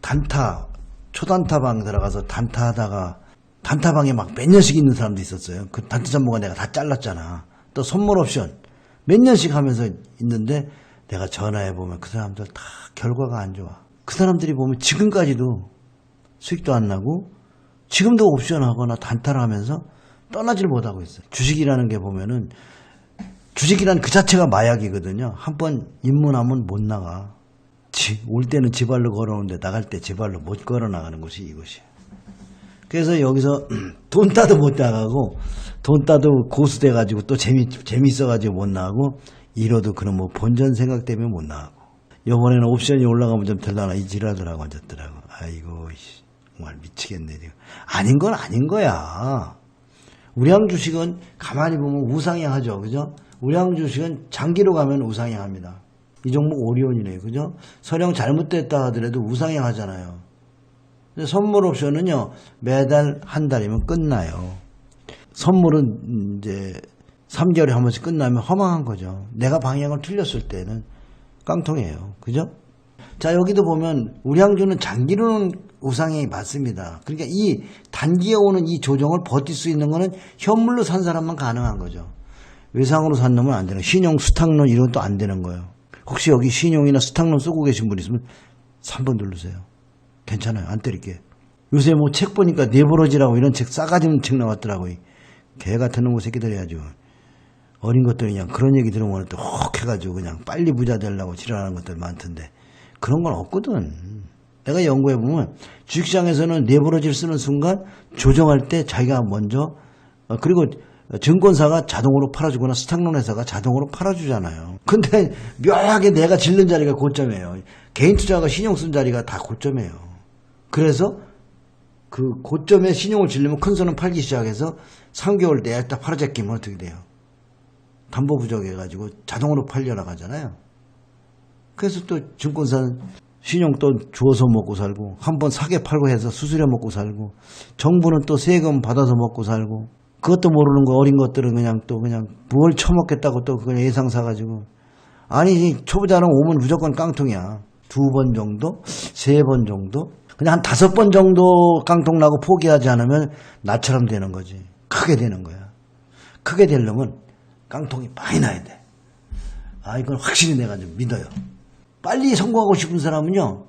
단타, 초단타방 들어가서 단타하다가 단타방에 막 몇 년씩 있는 사람도 있었어요. 그 단타 전문가 내가 다 잘랐잖아. 또 선물 옵션 몇 년씩 하면서 있는데 내가 전화해 보면 그 사람들 다 결과가 안 좋아. 그 사람들이 보면 지금까지도 수익도 안 나고 지금도 옵션 하거나 단타를 하면서 떠나질 못하고 있어요. 주식이라는 게 보면은 주식이란 그 자체가 마약이거든요. 한 번 입문하면 못 나가. 지- 올 때는 지발로 걸어오는데 나갈 때 지발로 못 걸어 나가는 것이 이것이에요. 그래서 여기서 돈 따도 못 나가고 돈 따도 고수 돼가지고 또 재미 재밌어가지고 못 나가고 이러도 그런 뭐 본전 생각 때문에 못 나가고 이번에는 옵션이 올라가면 좀 될라나 이 지랄들하고 앉았더라고. 아이고 정말 미치겠네 지금. 아닌 건 아닌 거야. 우량 주식은 가만히 보면 우상향하죠. 그죠? 우량 주식은 장기로 가면 우상향합니다. 이 종목 오리온이네요. 그죠? 설령 잘못됐다 하더라도 우상향하잖아요. 선물 옵션은요, 매달 한 달이면 끝나요. 선물은 이제 3개월에 한 번씩 끝나면 허망한 거죠. 내가 방향을 틀렸을 때는 깡통이에요. 그죠? 자, 여기도 보면 우량주는 장기로는 우상향이 맞습니다. 그러니까 이 단기에 오는 이 조정을 버틸 수 있는 거는 현물로 산 사람만 가능한 거죠. 외상으로 산 놈은 안 되는. 신용, 수탁론 이런 것도 안 되는 거예요. 혹시 여기 신용이나 수탁론 쓰고 계신 분 있으면 3번 누르세요. 괜찮아요. 안 때릴게. 요새 뭐 책 보니까 네버러지라고 이런 책 싸가지 없는 책 나왔더라고요. 개 같은 놈의 새끼들 해야죠. 어린 것들이 그냥 그런 얘기 들으면 또 혹 해가지고 그냥 빨리 부자 되려고 지랄하는 것들 많던데 그런 건 없거든. 내가 연구해보면 주식시장에서는 네버러지를 쓰는 순간 조정할 때 자기가 먼저 어, 그리고 증권사가 자동으로 팔아주거나 스탁론 회사가 자동으로 팔아주잖아요. 근데 묘하게 내가 질른 자리가 고점이에요. 개인 투자가 신용 쓴 자리가 다 고점이에요. 그래서 그 고점에 신용을 질르면 큰 손은 팔기 시작해서 3개월 내에 딱 팔아제끼면 어떻게 돼요? 담보 부족해가지고 자동으로 팔려 나가잖아요. 그래서 또 증권사는 신용 또 주워서 먹고 살고 한 번 사게 팔고 해서 수수료 먹고 살고 정부는 또 세금 받아서 먹고 살고 그것도 모르는 거 어린 것들은 그냥 또 그냥 뭘 처먹겠다고 또 그냥 예상 사가지고 아니 초보자는 오면 무조건 깡통이야 두 번 정도 세 번 정도 그냥 한 다섯 번 정도 깡통 나고 포기하지 않으면 나처럼 되는 거지 크게 되는 거야 크게 되려면 깡통이 많이 나야 돼. 아, 이건 확실히 내가 좀 믿어요. 빨리 성공하고 싶은 사람은요,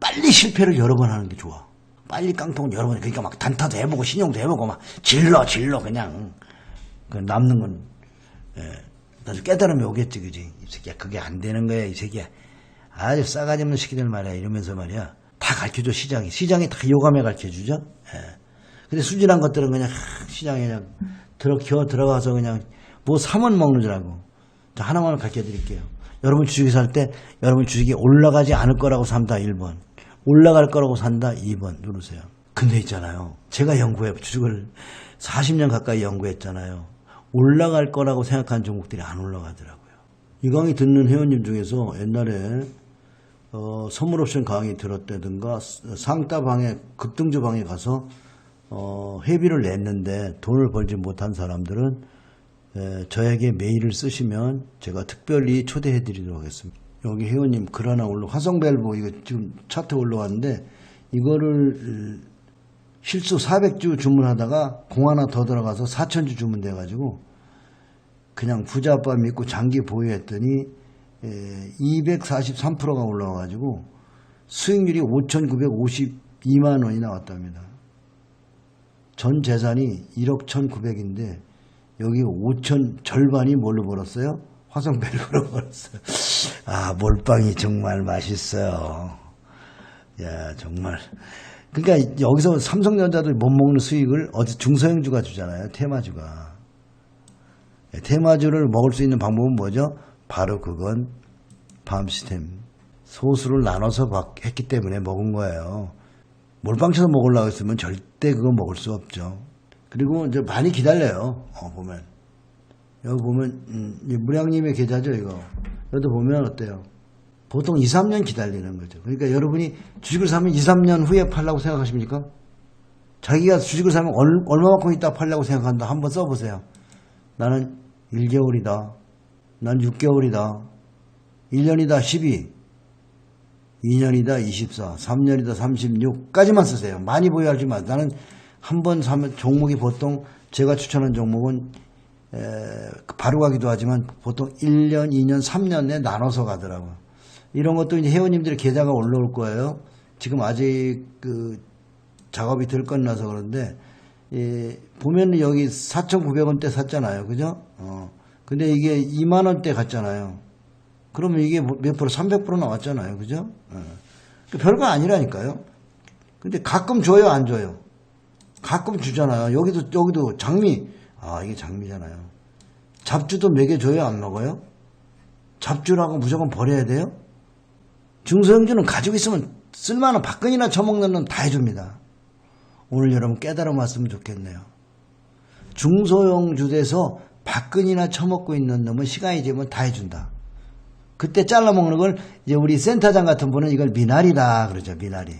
빨리 실패를 여러 번 하는 게 좋아. 빨리 깡통을 여러 번, 그러니까 막 단타도 해보고, 신용도 해보고, 막 질러, 질러, 그냥. 그 남는 건, 예, 나중에 깨달음이 오겠지, 그지? 이 새끼야, 그게 안 되는 거야, 이 새끼야. 아주 싸가지 없는 새끼들 말이야, 이러면서 말이야. 다 가르쳐줘, 시장이. 시장이 다 요감에 가르쳐주죠? 예. 근데 순진한 것들은 그냥 하, 시장에 그냥 들어 겨 들어가서 그냥 뭐 사면 먹는 줄 알고. 자, 하나만 가르쳐 드릴게요. 여러분 주식이 살때 여러분 주식이 올라가지 않을 거라고 산다 1번. 올라갈 거라고 산다 2번 누르세요. 근데 있잖아요. 제가 연구해 주식을 40년 가까이 연구했잖아요. 올라갈 거라고 생각한 종목들이 안 올라가더라고요. 이 강의 듣는 회원님 중에서 옛날에 어, 선물 옵션 강의 들었다든가 상따 방에 급등주 방에 가서 어, 회비를 냈는데 돈을 벌지 못한 사람들은 에, 저에게 메일을 쓰시면 제가 특별히 초대해 드리도록 하겠습니다. 여기 회원님 글 하나 올라 화성밸브 이거 지금 차트 올라왔는데 이거를 음, 실수 400주 주문하다가 공 하나 더 들어가서 4,000주 주문돼 가지고 그냥 부자 아빠 믿고 장기 보유했더니 243%가 올라와 가지고 수익률이 5,952만 원이 나왔답니다. 전 재산이 1억 1,900인데 여기 5천 절반이 뭘로 벌었어요? 화성밸브로 벌었어요. 아 몰빵이 정말 맛있어요. 야 정말. 그러니까 여기서 삼성전자도 못 먹는 수익을 어디 중소형주가 주잖아요. 테마주가. 예, 테마주를 먹을 수 있는 방법은 뭐죠? 바로 그건 밤 시스템. 소수를 나눠서 박- 했기 때문에 먹은 거예요. 몰빵쳐서 먹으려고 했으면 절대 그거 먹을 수 없죠. 그리고 이제 많이 기다려요. 어, 보면. 여기 보면, 음, 이 무량님의 계좌죠, 이거. 여기도 보면 어때요? 보통 2, 3년 기다리는 거죠. 그러니까 여러분이 주식을 사면 2, 3년 후에 팔라고 생각하십니까? 자기가 주식을 사면 얼, 얼마만큼 있다 팔려고 생각한다. 한번 써보세요. 나는 1개월이다. 난 6개월이다. 1년이다 12, 2년이다 24, 3년이다 36까지만 쓰세요. 많이 보유하지 마. 나는 한 번 사면 종목이 보통 제가 추천한 종목은 에, 바로 가기도 하지만 보통 1년, 2년, 3년에 나눠서 가더라고요. 이런 것도 이제 회원님들의 계좌가 올라올 거예요. 지금 아직 그 작업이 덜 끝나서 그런데 예, 보면 여기 4,900원대 샀잖아요. 그죠? 어. 근데 이게 2만 원대 갔잖아요. 그러면 이게 뭐몇 프로? 300% 나왔잖아요. 그죠? 어. 그 별거 아니라니까요. 근데 가끔 줘요, 안 줘요? 가끔 주잖아요. 여기도, 여기도 장미. 아, 이게 장미잖아요. 잡주도 먹여줘요, 안 먹어요? 잡주라고 무조건 버려야 돼요? 중소형주는 가지고 있으면 쓸만한 박근이나 처먹는 놈 다 해줍니다. 오늘 여러분 깨달아 왔으면 좋겠네요. 중소형주에서 박근이나 처먹고 있는 놈은 시간이 되면 다 해준다. 그때 잘라먹는 걸 이제 우리 센터장 같은 분은 이걸 미나리다 그러죠 미나리.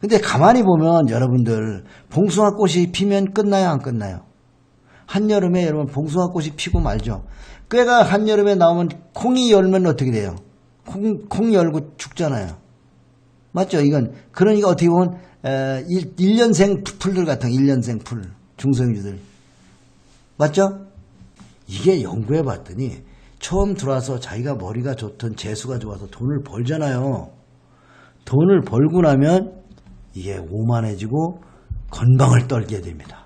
근데 가만히 보면 여러분들 봉숭아 꽃이 피면 끝나요 안 끝나요? 한여름에 여러분 봉숭아 꽃이 피고 말죠. 꾀가 한여름에 나오면 콩이 열면 어떻게 돼요? 콩, 콩 열고 죽잖아요. 맞죠? 이건 그러니까 어떻게 보면 에, 1, 년생 풀들 같은 1년생 풀 중성주들 맞죠? 이게 연구해 봤더니 처음 들어와서 자기가 머리가 좋든 재수가 좋아서 돈을 벌잖아요. 돈을 벌고 나면 이게 오만해지고 건강을 떨게 됩니다.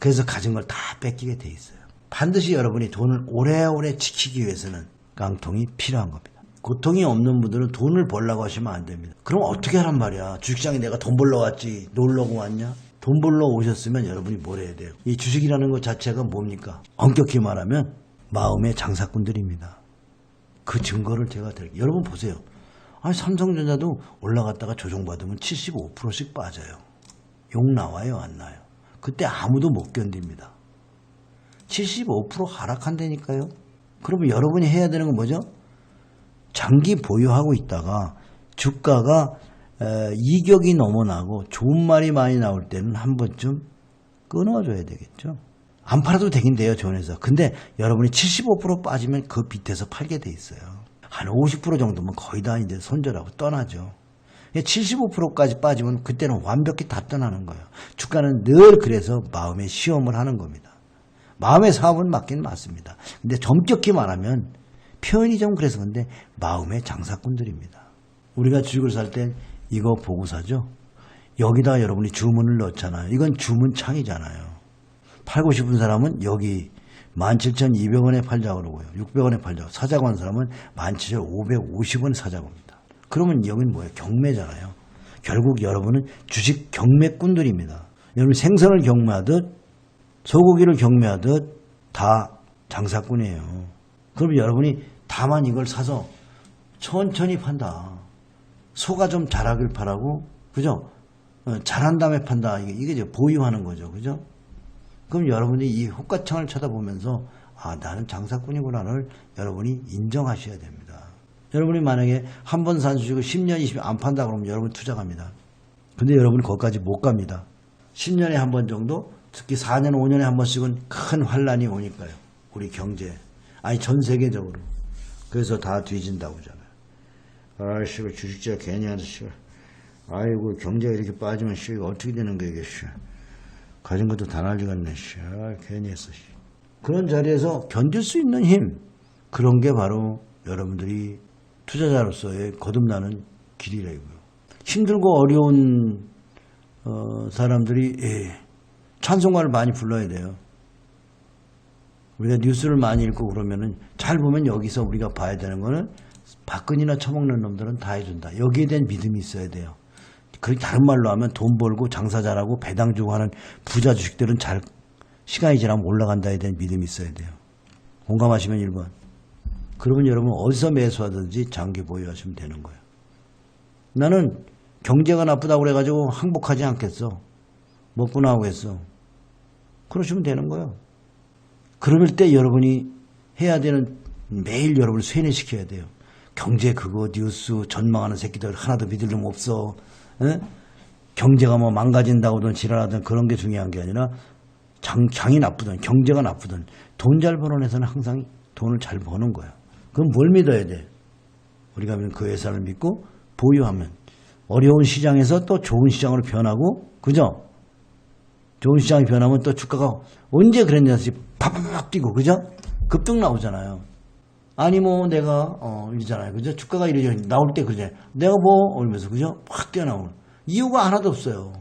그래서 가진 걸 다 뺏기게 돼 있어요. 반드시 여러분이 돈을 오래오래 지키기 위해서는 깡통이 필요한 겁니다. 고통이 없는 분들은 돈을 벌라고 하시면 안 됩니다. 그럼 어떻게 하란 말이야? 주식장에 내가 돈 벌러 왔지, 놀러고 왔냐? 돈 벌러 오셨으면 여러분이 뭘 해야 돼요? 이 주식이라는 것 자체가 뭡니까? 엄격히 말하면 마음의 장사꾼들입니다. 그 증거를 제가 드릴게요. 여러분 보세요. 아니, 삼성전자도 올라갔다가 조정받으면 75%씩 빠져요. 욕 나와요, 안 나요? 그때 아무도 못 견딥니다. 75% 하락한다니까요? 그러면 여러분이 해야 되는 건 뭐죠? 장기 보유하고 있다가 주가가 에, 이격이 넘어나고 좋은 말이 많이 나올 때는 한 번쯤 끊어줘야 되겠죠. 안 팔아도 되긴 돼요, 존에서. 근데 여러분이 75% 빠지면 그 밑에서 팔게 돼 있어요. 한 50% 정도면 거의 다 이제 손절하고 떠나죠. 75%까지 빠지면 그때는 완벽히 다 떠나는 거예요. 주가는 늘 그래서 마음의 시험을 하는 겁니다. 마음의 사업은 맞긴 맞습니다. 근데 점격히 말하면 표현이 좀 그래서 근데 마음의 장사꾼들입니다. 우리가 주식을 살 땐 이거 보고 사죠. 여기다가 여러분이 주문을 넣잖아요. 이건 주문창이잖아요. 팔고 싶은 사람은 여기 17,200원에 팔자고 그러고요. 600원에 팔자고. 사자고 한 사람은 17,550원에 사자고 합니다. 그러면 여기는 뭐예요? 경매잖아요. 결국 여러분은 주식 경매꾼들입니다. 여러분 생선을 경매하듯 소고기를 경매하듯 다 장사꾼이에요. 그럼 여러분이 다만 이걸 사서 천천히 판다. 소가 좀 자라길 바라고, 그죠? 어, 자란 다음에 판다. 이게, 이게 이제 보유하는 거죠. 그죠? 그럼 여러분이 이 호가창을 쳐다보면서, 아, 나는 장사꾼이구나를 여러분이 인정하셔야 됩니다. 여러분이 만약에 한 번 산 주식을 10년, 20년 안 판다 그러면 여러분 투자 갑니다. 근데 여러분이 거기까지 못 갑니다. 10년에 한 번 정도, 특히 4년, 5년에 한 번씩은 큰 환란이 오니까요. 우리 경제. 아니, 전 세계적으로. 그래서 다 뒤진다고 하잖아요. 아이씨, 주식자 괜히 하는 씨. 아이고, 경제가 이렇게 빠지면 씨, 어떻게 되는 거야, 이게 씨. 가진 것도 다 날리겠네, 씨. 아, 괜히 했어, 씨. 그런 자리에서 견딜 수 있는 힘. 그런 게 바로 여러분들이 투자자로서의 거듭나는 길이라고요. 힘들고 어려운 어, 사람들이 예, 찬송가를 많이 불러야 돼요. 우리가 뉴스를 많이 읽고 그러면은 잘 보면 여기서 우리가 봐야 되는 거는 박근이나 처먹는 놈들은 다 해준다. 여기에 대한 믿음이 있어야 돼요. 그 다른 말로 하면 돈 벌고 장사 잘하고 배당 주고 하는 부자 주식들은 잘 시간이 지나면 올라간다에 대한 믿음이 있어야 돼요. 공감하시면 1번. 그러면 여러분 어디서 매수하든지 장기 보유하시면 되는 거예요. 나는 경제가 나쁘다고 그래가지고 항복하지 않겠어. 먹고 나오겠어. 그러시면 되는 거예요. 그럴 때 여러분이 해야 되는 매일 여러분을 세뇌시켜야 돼요. 경제 그거 뉴스 전망하는 새끼들 하나도 믿을 놈 없어. 에? 경제가 뭐 망가진다고든 지랄하든 그런 게 중요한 게 아니라 장, 장이 나쁘든 경제가 나쁘든 돈 잘 버는 애서는 항상 돈을 잘 버는 거야. 그럼 뭘 믿어야 돼? 우리가 그 회사를 믿고 보유하면 어려운 시장에서 또 좋은 시장으로 변하고 그죠? 좋은 시장이 변하면 또 주가가 언제 그랬냐시 팍팍 뛰고 그죠? 급등 나오잖아요. 아니 뭐 내가 어 이잖아요. 그죠? 주가가 이래 나올 때 그러잖아요. 내가 뭐 얼면서 그죠? 확 뛰어나오는 이유가 하나도 없어요.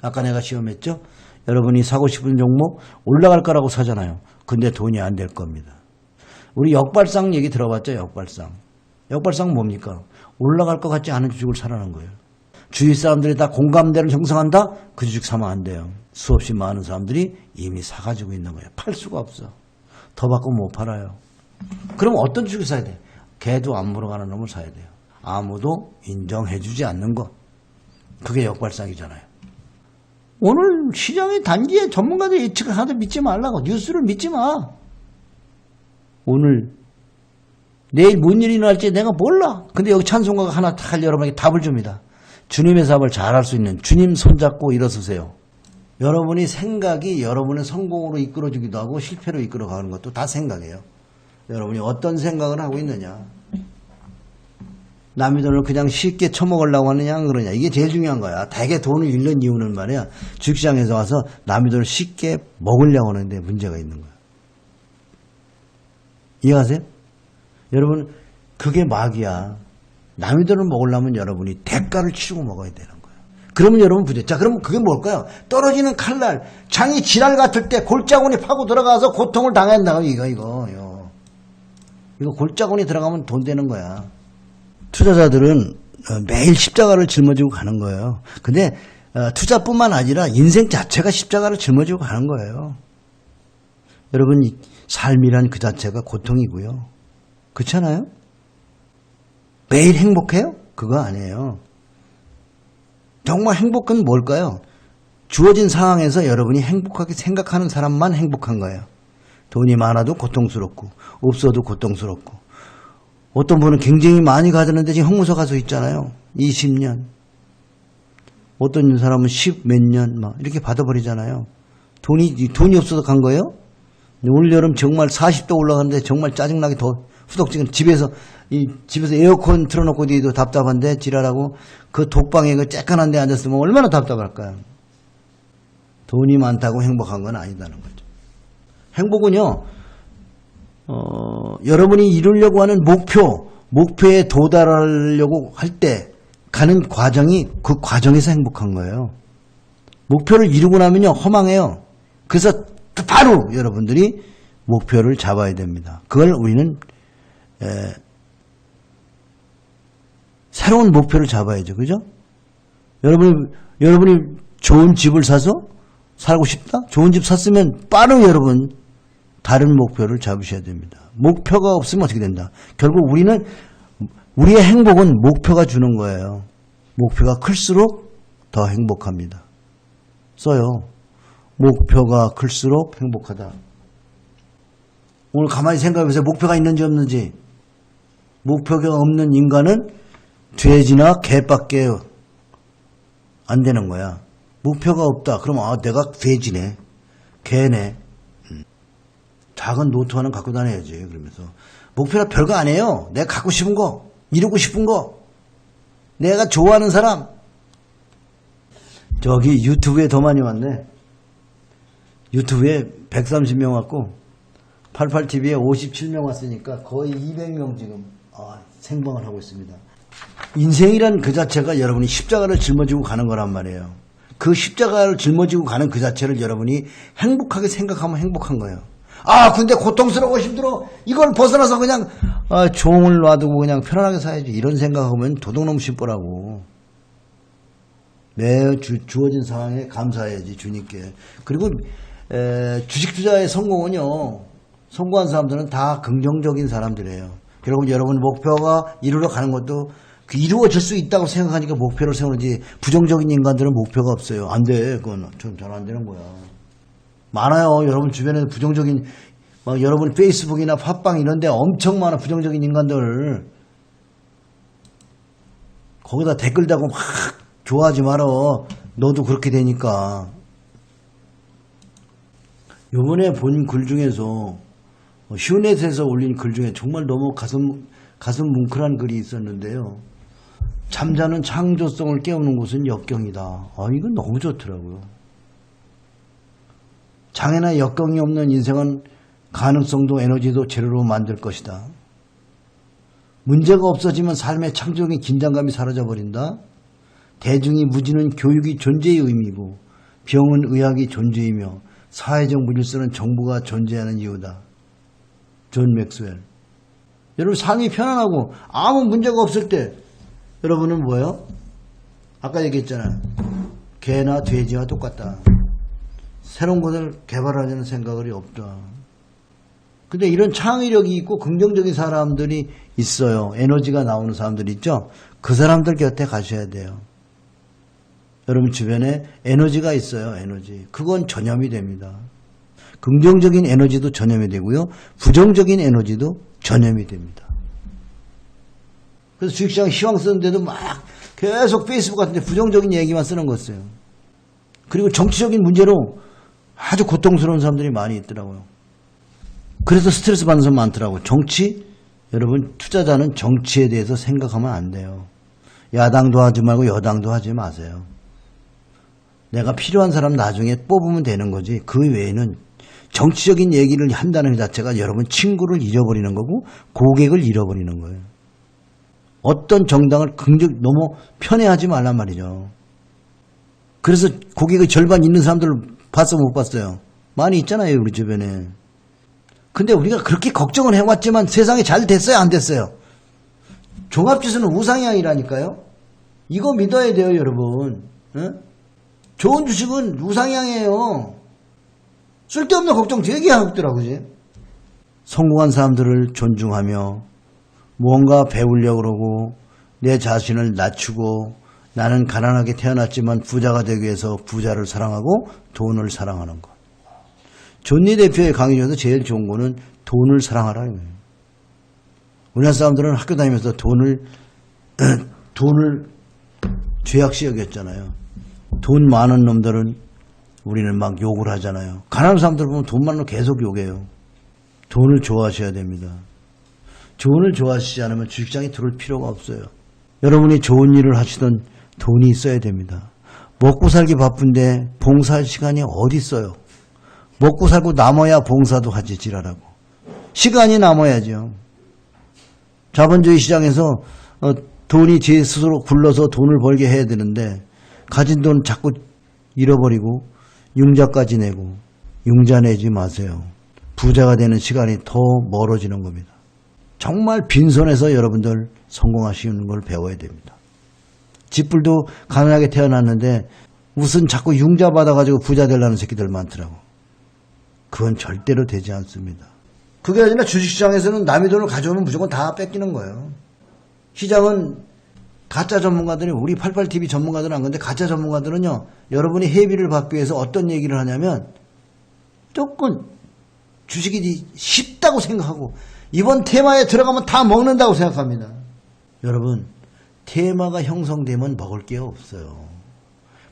아까 내가 시험했죠? 여러분이 사고 싶은 종목 올라갈 거라고 사잖아요. 근데 돈이 안 될 겁니다. 우리 역발상 얘기 들어봤죠? 역발상. 역발상 뭡니까? 올라갈 것 같지 않은 주식을 사라는 거예요. 주위 사람들이 다 공감대를 형성한다? 그 주식 사면 안 돼요. 수없이 많은 사람들이 이미 사가지고 있는 거예요. 팔 수가 없어. 더 받고 못 팔아요. 그럼 어떤 주식을 사야 돼? 개도 안 물어가는 놈을 사야 돼요. 아무도 인정해주지 않는 거. 그게 역발상이잖아요. 오늘 시장의 단기에 전문가들 예측을 하도 믿지 말라고. 뉴스를 믿지 마. 오늘 내일 뭔 일이 날지 내가 몰라. 근데 여기 찬송가가 하나 딱 여러분에게 답을 줍니다. 주님의 사업을 잘할 수 있는 주님 손잡고 일어서세요. 여러분이 생각이 여러분의 성공으로 이끌어주기도 하고 실패로 이끌어가는 것도 다 생각이에요. 여러분이 어떤 생각을 하고 있느냐. 남의 돈을 그냥 쉽게 처먹으려고 하느냐 안 그러냐. 이게 제일 중요한 거야. 대개 돈을 잃는 이유는 말이야. 주식시장에서 와서 남의 돈을 쉽게 먹으려고 하는데 문제가 있는 거야. 이해가세요? 여러분 그게 막이야. 남의 돈을 먹으려면 여러분이 대가를 치르고 먹어야 되는 거예요. 그러면 여러분 부재. 자, 그러면 그게 뭘까요? 떨어지는 칼날, 장이 지랄 같을 때 골짜구니 파고 들어가서 고통을 당한다고 이거 이거 이거. 이거 골짜구니 들어가면 돈 되는 거야. 투자자들은 어, 매일 십자가를 짊어지고 가는 거예요. 근데 어, 투자뿐만 아니라 인생 자체가 십자가를 짊어지고 가는 거예요. 여러분 이 삶이란 그 자체가 고통이고요. 그렇잖아요? 매일 행복해요? 그거 아니에요. 정말 행복은 뭘까요? 주어진 상황에서 여러분이 행복하게 생각하는 사람만 행복한 거예요. 돈이 많아도 고통스럽고 없어도 고통스럽고 어떤 분은 굉장히 많이 가졌는데 지금 형무소 가서 있잖아요. 20년. 어떤 사람은 10 몇 년 막 이렇게 받아버리잖아요. 돈이 돈이 없어서 간 거예요? 올 여름 정말 40도 올라가는데 정말 짜증나게 더 후덕지근 집에서 이 집에서 에어컨 틀어놓고 뒤도 답답한데 지랄하고 그 독방에 그 쬐깐한 데 앉았으면 얼마나 답답할까요? 돈이 많다고 행복한 건 아니다는 거죠. 행복은요, 어, 여러분이 이루려고 하는 목표, 목표에 도달하려고 할 때 가는 과정이 그 과정에서 행복한 거예요. 목표를 이루고 나면요, 허망해요. 그래서 바로 여러분들이 목표를 잡아야 됩니다. 그걸 우리는 에, 새로운 목표를 잡아야죠. 그죠? 여러분, 여러분이 좋은 집을 사서 살고 싶다? 좋은 집 샀으면 빠른 여러분 다른 목표를 잡으셔야 됩니다. 목표가 없으면 어떻게 된다? 결국 우리는 우리의 행복은 목표가 주는 거예요. 목표가 클수록 더 행복합니다. 써요. 목표가 클수록 행복하다. 오늘 가만히 생각해보세요. 목표가 있는지 없는지. 목표가 없는 인간은 돼지나 개밖에 안 되는 거야. 목표가 없다. 그러면 아 내가 돼지네. 개네. 음. 작은 노트 하나 갖고 다녀야지. 그러면서 목표가 별거 아니에요. 내가 갖고 싶은 거, 이루고 싶은 거, 내가 좋아하는 사람. 저기 유튜브에 더 많이 왔네. 유튜브에 130명 왔고 88TV에 57명 왔으니까 거의 200명 지금 아, 생방을 하고 있습니다. 인생이란 그 자체가 여러분이 십자가를 짊어지고 가는 거란 말이에요. 그 십자가를 짊어지고 가는 그 자체를 여러분이 행복하게 생각하면 행복한 거예요. 아, 근데 고통스러워 힘들어. 이걸 벗어나서 그냥 아, 종을 놔두고 그냥 편안하게 살야지. 이런 생각하면 도둑놈 심보라고. 매 주, 주어진 상황에 감사해야지 주님께. 그리고 에, 주식 투자의 성공은요. 성공한 사람들은 다 긍정적인 사람들이에요. 결국 여러분 목표가 이루러 가는 것도 그 이루어질 수 있다고 생각하니까 목표를 세우는지 부정적인 인간들은 목표가 없어요. 안 돼. 그건 좀잘안 되는 거야. 많아요. 여러분 주변에 부정적인 막 여러분 페이스북이나 팟빵 이런 데 엄청 많아 부정적인 인간들. 거기다 댓글 달고 막 좋아하지 말어. 너도 그렇게 되니까. 요번에 본 글 중에서 어, 휴넷에서 올린 글 중에 정말 너무 가슴 가슴 뭉클한 글이 있었는데요. 잠자는 창조성을 깨우는 곳은 역경이다. 아, 이건 너무 좋더라고요. 장애나 역경이 없는 인생은 가능성도 에너지도 재료로 만들 것이다. 문제가 없어지면 삶의 창조적인 긴장감이 사라져버린다. 대중이 무지는 교육이 존재의 의미고 병은 의학이 존재이며 사회적 무질서는 정부가 존재하는 이유다. 존 맥스웰. 여러분 삶이 편안하고 아무 문제가 없을 때 여러분은 뭐예요? 아까 얘기했잖아요. 개나 돼지와 똑같다. 새로운 것을 개발하려는 생각이 없다. 근데 이런 창의력이 있고 긍정적인 사람들이 있어요. 에너지가 나오는 사람들이 있죠. 그 사람들 곁에 가셔야 돼요. 여러분 주변에 에너지가 있어요. 에너지. 그건 전염이 됩니다. 긍정적인 에너지도 전염이 되고요. 부정적인 에너지도 전염이 됩니다. 그래서 주식시장 희망 쓰는데도 막 계속 페이스북 같은데 부정적인 얘기만 쓰는 거였어요. 그리고 정치적인 문제로 아주 고통스러운 사람들이 많이 있더라고요. 그래서 스트레스 받는 사람 많더라고요. 정치? 여러분, 투자자는 정치에 대해서 생각하면 안 돼요. 야당도 하지 말고 여당도 하지 마세요. 내가 필요한 사람 나중에 뽑으면 되는 거지. 그 외에는 정치적인 얘기를 한다는 것 자체가 여러분 친구를 잃어버리는 거고 고객을 잃어버리는 거예요. 어떤 정당을 긍정, 너무 편애하지 말란 말이죠. 그래서 고객의 절반 있는 사람들을 봤어, 못 봤어요? 많이 있잖아요, 우리 주변에. 근데 우리가 그렇게 걱정을 해왔지만 세상이 잘 됐어요, 안 됐어요? 종합지수는 우상향이라니까요? 이거 믿어야 돼요, 여러분. 어? 좋은 주식은 우상향이에요. 쓸데없는 걱정 되게 하더라고요. 성공한 사람들을 존중하며 무언가 배우려고 그러고 내 자신을 낮추고 나는 가난하게 태어났지만 부자가 되기 위해서 부자를 사랑하고 돈을 사랑하는 것. 존니 대표의 강의 중에서 제일 좋은 거는 돈을 사랑하라는 거예요. 우리나라 사람들은 학교 다니면서 돈을 돈을 죄악시 여겼잖아요. 돈 많은 놈들은 우리는 막 욕을 하잖아요. 가난한 사람들 보면 돈 많은 놈 계속 욕해요. 돈을 좋아하셔야 됩니다. 돈을 좋아하시지 않으면 주식장에 들어올 필요가 없어요. 여러분이 좋은 일을 하시던 돈이 있어야 됩니다. 먹고 살기 바쁜데 봉사할 시간이 어디 있어요? 먹고 살고 남아야 봉사도 하지 지랄하고. 시간이 남아야죠. 자본주의 시장에서 어, 돈이 제 스스로 굴러서 돈을 벌게 해야 되는데 가진 돈 자꾸 잃어버리고 융자까지 내고 융자 내지 마세요. 부자가 되는 시간이 더 멀어지는 겁니다. 정말 빈손에서 여러분들 성공하시는 걸 배워야 됩니다. 집불도 가난하게 태어났는데 무슨 자꾸 융자 받아가지고 부자 되려는 새끼들 많더라고. 그건 절대로 되지 않습니다. 그게 아니라 주식시장에서는 남의 돈을 가져오면 무조건 다 뺏기는 거예요. 시장은 가짜 전문가들이 우리 88TV 전문가들은 안 건데 가짜 전문가들은요. 여러분이 회비를 받기 위해서 어떤 얘기를 하냐면 조금 주식이 쉽다고 생각하고 이번 테마에 들어가면 다 먹는다고 생각합니다. 여러분 테마가 형성되면 먹을 게 없어요.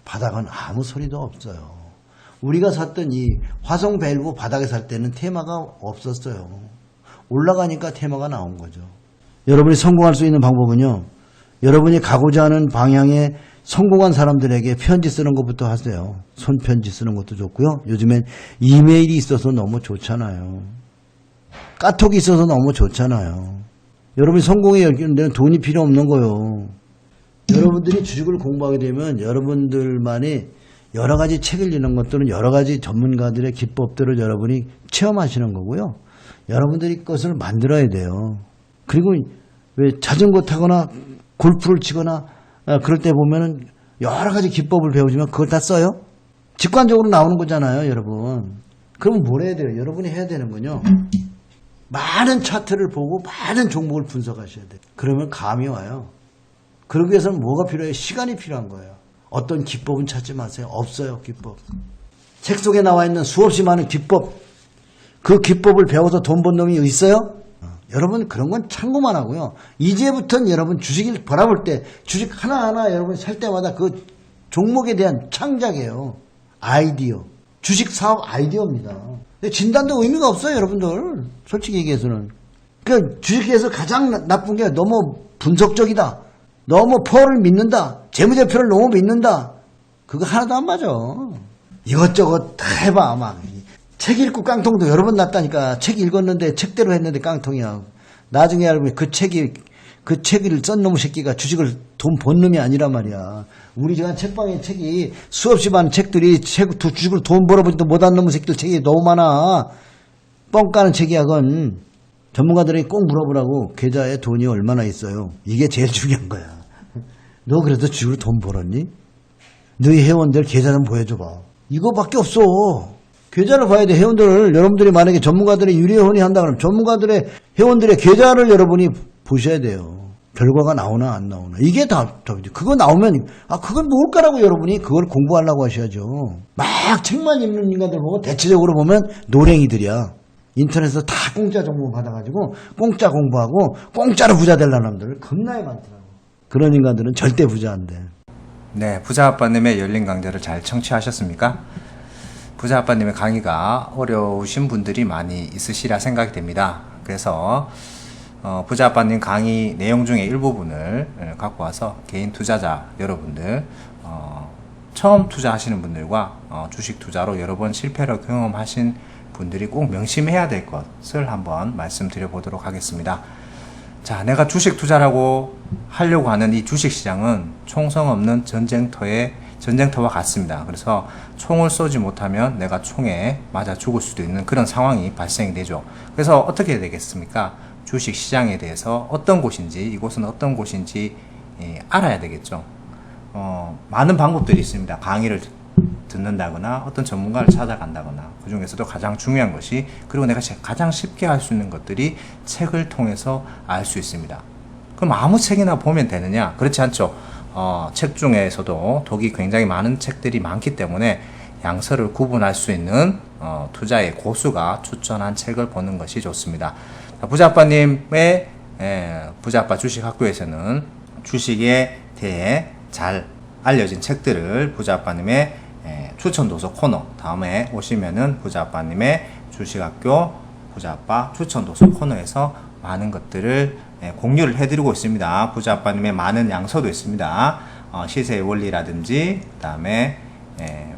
바닥은 아무 소리도 없어요. 우리가 샀던 이 화성 밸브 바닥에 살 때는 테마가 없었어요. 올라가니까 테마가 나온 거죠. 여러분이 성공할 수 있는 방법은요. 여러분이 가고자 하는 방향에 성공한 사람들에게 편지 쓰는 것부터 하세요. 손편지 쓰는 것도 좋고요. 요즘엔 이메일이 있어서 너무 좋잖아요. 까톡이 있어서 너무 좋잖아요. 여러분이 성공에 여기는 데는 돈이 필요 없는 거요. 여러분들이 주식을 공부하게 되면 여러분들만이 여러 가지 책을 읽는 것들은 여러 가지 전문가들의 기법들을 여러분이 체험하시는 거고요. 여러분들이 것을 만들어야 돼요. 그리고 왜 자전거 타거나 골프를 치거나 어, 그럴 때 보면은 여러 가지 기법을 배우지만 그걸 다 써요? 직관적으로 나오는 거잖아요, 여러분. 그러면 뭘 해야 돼요? 여러분이 해야 되는 건요. 많은 차트를 보고 많은 종목을 분석하셔야 돼요. 그러면 감이 와요. 그러기 위해서는 뭐가 필요해요? 시간이 필요한 거예요. 어떤 기법은 찾지 마세요. 없어요, 기법. 책 속에 나와 있는 수없이 많은 기법. 그 기법을 배워서 돈 번 놈이 있어요? 어, 여러분 그런 건 참고만 하고요. 이제부터는 여러분 주식을 바라볼 때 주식 하나하나 여러분 살 때마다 그 종목에 대한 창작이에요. 아이디어. 주식 사업 아이디어입니다. 진단도 의미가 없어요, 여러분들. 솔직히 얘기해서는. 그 주식회에서 가장 나- 나쁜 게 너무 분석적이다. 너무 펄을 믿는다. 재무제표를 너무 믿는다. 그거 하나도 안 맞아. 이것저것 다 해봐, 막. 책 읽고 깡통도 여러 번 났다니까. 책 읽었는데 책대로 했는데 깡통이야. 나중에 알고 그 책이, 그 책을 쓴 놈의 새끼가 주식을 돈 번 놈이 아니란 말이야. 우리 집안 책방에 책이 수없이 많은 책들이 책, 두- 주식을 돈 벌어보지도 못한 놈의 새끼들 책이 너무 많아. 뻥 까는 책이야, 그건. 전문가들이 꼭 물어보라고 계좌에 돈이 얼마나 있어요. 이게 제일 중요한 거야. 너 그래도 주식으로 돈 벌었니? 너희 회원들 계좌 좀 보여줘봐. 이거밖에 없어. 계좌를 봐야 돼. 회원들을 여러분들이 만약에 전문가들이 유료 회원이 한다 그러면 전문가들의 회원들의 계좌를 여러분이 보셔야 돼요. 결과가 나오나 안 나오나. 이게 다 답이죠. 그거 나오면 아 그건 뭘까라고 여러분이 그걸 공부하려고 하셔야죠. 막 책만 읽는 인간들 보고 대체적으로 보면 노랭이들이야. 인터넷에서 다 공짜 정보 받아가지고 공짜 공부하고 공짜로 부자 되려는 놈들 겁나게 많더라고. 그런 인간들은 절대 부자 안 돼. 네, 부자 아빠님의 열린 강좌를 잘 청취하셨습니까? 부자 아빠님의 강의가 어려우신 분들이 많이 있으시라 생각이 됩니다. 그래서 어, 부자 아빠님 강의 내용 중에 일부분을 예, 갖고 와서 개인 투자자 여러분들 어, 처음 투자하시는 분들과 어, 주식 투자로 여러 번 실패를 경험하신 분들이 꼭 명심해야 될 것을 한번 말씀드려 보도록 하겠습니다. 자, 내가 주식 투자라고 하려고 하는 이 주식 시장은 총성 없는 전쟁터의 전쟁터와 같습니다. 그래서 총을 쏘지 못하면 내가 총에 맞아 죽을 수도 있는 그런 상황이 발생이 되죠. 그래서 어떻게 해야 되겠습니까? 주식 시장에 대해서 어떤 곳인지, 이곳은 어떤 곳인지 예, 알아야 되겠죠. 어, 많은 방법들이 있습니다. 강의를 듣는다거나 어떤 전문가를 찾아간다거나 그 중에서도 가장 중요한 것이 그리고 내가 제- 가장 쉽게 할 수 있는 것들이 책을 통해서 알 수 있습니다. 그럼 아무 책이나 보면 되느냐? 그렇지 않죠. 어, 책 중에서도 독이 굉장히 많은 책들이 많기 때문에 양서를 구분할 수 있는 어, 투자의 고수가 추천한 책을 보는 것이 좋습니다. 자, 부자아빠님의 에, 부자아빠 주식학교에서는 주식에 대해 잘 알려진 책들을 부자아빠님의 에, 추천 도서 코너 다음에 오시면은 부자아빠님의 주식학교 부자아빠 추천 도서 코너에서 많은 것들을 에, 공유를 해드리고 있습니다. 부자 아빠님의 많은 양서도 있습니다. 어, 시세의 원리라든지 그다음에 에,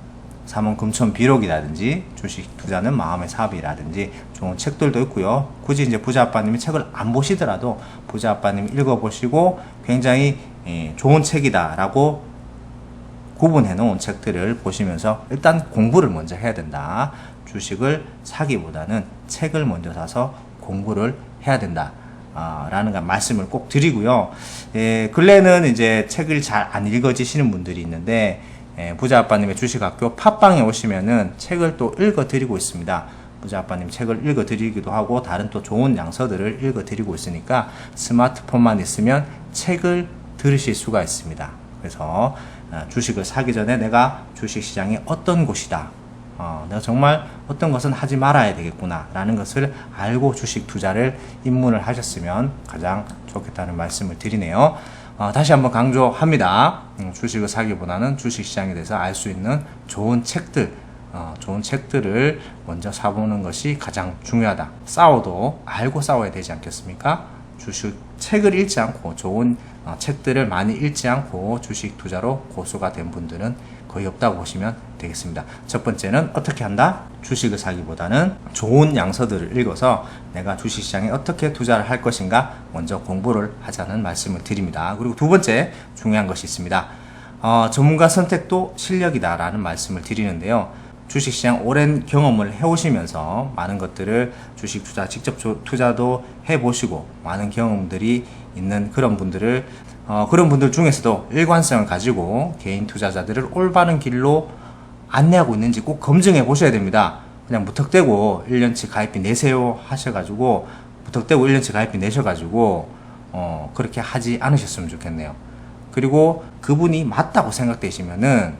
삼원 금천 비록이라든지 주식 투자는 마음의 사업이라든지 좋은 책들도 있고요. 굳이 이제 부자 아빠님이 책을 안 보시더라도 부자 아빠님 읽어보시고 굉장히 예, 좋은 책이다라고 구분해 놓은 책들을 보시면서 일단 공부를 먼저 해야 된다. 주식을 사기보다는 책을 먼저 사서 공부를 해야 된다. 아, 라는 거 말씀을 꼭 드리고요. 예, 근래는 이제 책을 잘 안 읽어지시는 분들이 있는데, 예, 부자 아빠님의 주식학교 팟빵에 오시면은 책을 또 읽어 드리고 있습니다. 부자 아빠님 책을 읽어 드리기도 하고, 다른 또 좋은 양서들을 읽어 드리고 있으니까 스마트폰만 있으면 책을 들으실 수가 있습니다. 그래서 어, 주식을 사기 전에 내가 주식 시장이 어떤 곳이다. 어, 내가 정말 어떤 것은 하지 말아야 되겠구나 라는 것을 알고 주식 투자를 입문을 하셨으면 가장 좋겠다는 말씀을 드리네요. 어, 다시 한번 강조합니다. 음, 주식을 사기보다는 주식 시장에 대해서 알 수 있는 좋은 책들, 어, 좋은 책들을 먼저 사보는 것이 가장 중요하다. 싸워도 알고 싸워야 되지 않겠습니까? 주식 책을 읽지 않고 좋은 어, 책들을 많이 읽지 않고 주식 투자로 고수가 된 분들은 거의 없다고 보시면 되겠습니다. 첫 번째는 어떻게 한다? 주식을 사기보다는 좋은 양서들을 읽어서 내가 주식시장에 어떻게 투자를 할 것인가 먼저 공부를 하자는 말씀을 드립니다. 그리고 두 번째 중요한 것이 있습니다. 어, 전문가 선택도 실력이다 라는 말씀을 드리는데요. 주식시장 오랜 경험을 해오시면서 많은 것들을 주식 투자 직접 조- 투자도 해보시고 많은 경험들이 있는 그런 분들을 어, 그런 분들 중에서도 일관성을 가지고 개인 투자자들을 올바른 길로 안내하고 있는지 꼭 검증해 보셔야 됩니다. 그냥 무턱대고 1년치 가입비 내세요 하셔가지고 무턱대고 1년치 가입비 내셔가지고 어, 그렇게 하지 않으셨으면 좋겠네요. 그리고 그분이 맞다고 생각되시면은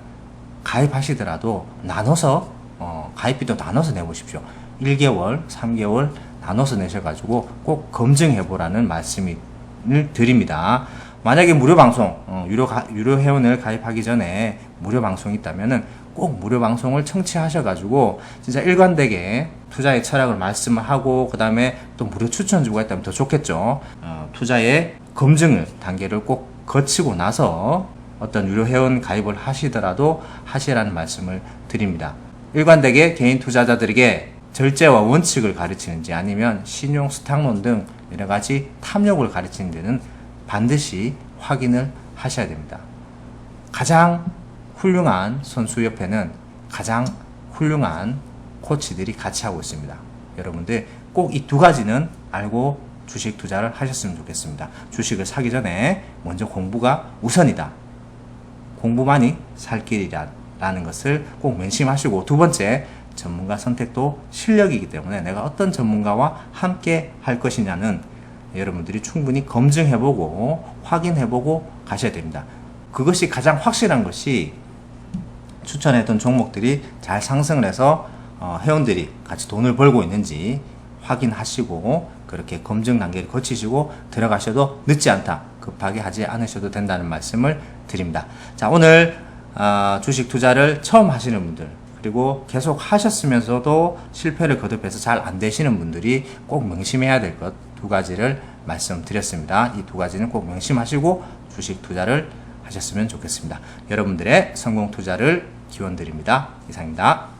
가입하시더라도 나눠서 어, 가입비도 나눠서 내보십시오. 1개월, 3개월 나눠서 내셔가지고 꼭 검증해 보라는 말씀을 드립니다. 만약에 무료 방송, 어, 유료 가- 유료 회원을 가입하기 전에 무료 방송이 있다면은 꼭 무료 방송을 청취하셔가지고 진짜 일관되게 투자의 철학을 말씀을 하고 그 다음에 또 무료 추천 주고 했다면 더 좋겠죠. 어, 투자의 검증을 단계를 꼭 거치고 나서 어떤 유료 회원 가입을 하시더라도 하시라는 말씀을 드립니다. 일관되게 개인 투자자들에게 절제와 원칙을 가르치는지 아니면 신용 스탁론 등 여러 가지 탐욕을 가르치는 데는 반드시 확인을 하셔야 됩니다. 가장 훌륭한 선수 옆에는 가장 훌륭한 코치들이 같이 하고 있습니다. 여러분들 꼭 이 두 가지는 알고 주식 투자를 하셨으면 좋겠습니다. 주식을 사기 전에 먼저 공부가 우선이다. 공부만이 살 길이라는 것을 꼭 맹심하시고 두 번째 전문가 선택도 실력이기 때문에 내가 어떤 전문가와 함께 할 것이냐는 여러분들이 충분히 검증해보고 확인해보고 가셔야 됩니다. 그것이 가장 확실한 것이 추천했던 종목들이 잘 상승을 해서 어, 회원들이 같이 돈을 벌고 있는지 확인하시고 그렇게 검증 단계를 거치시고 들어가셔도 늦지 않다. 급하게 하지 않으셔도 된다는 말씀을 드립니다. 자, 오늘 아, 주식 투자를 처음 하시는 분들 그리고 계속 하셨으면서도 실패를 거듭해서 잘 안 되시는 분들이 꼭 명심해야 될 것 두 가지를 말씀드렸습니다. 이 두 가지는 꼭 명심하시고 주식 투자를 하셨으면 좋겠습니다. 여러분들의 성공 투자를 기원 드립니다. 이상입니다.